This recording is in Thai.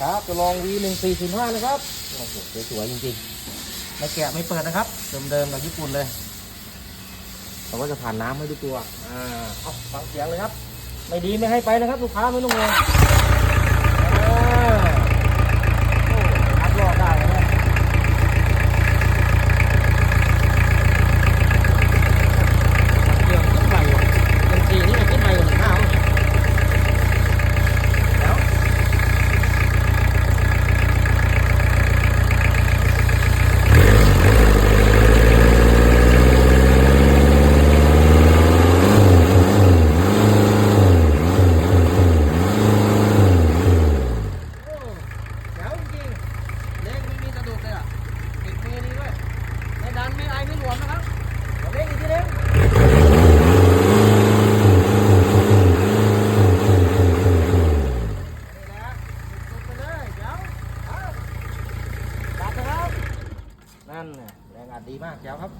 ครับจะลอง V หนึ่งสี่ศูนย์ห้านะครับโอ้โหสวยๆจริงๆไม่แกะไม่เปิดนะครับ เดิมๆกับญี่ปุ่นเลยเราก็จะผ่านน้ำให้ดูตัวอ่าเอาฟังเสียงเลยครับ ไม่ดีไม่ให้ไปนะครับ ลูกค้าไม่ต้องงงอ่าโอ้อัดรอดได้นะเครื่องขึ้นใหม่ว่ะเป็นสีนี่มันขึ้นใหม่กว่าหนึ่งห้าเนี่ยแล้ว โอ้แจ๋วจริงๆเล่งไม่มีกระดูกเลยอะติดมือดีด้วยไม่ดัน ไม่หลวมนะครับเดี๋ยวเล่งอีกทีเล่งนี่แหละสุดๆไปเลยเดี๋ยวเอาตัดนะครับนั่นแรงอัดดีมากแจ๋วครับ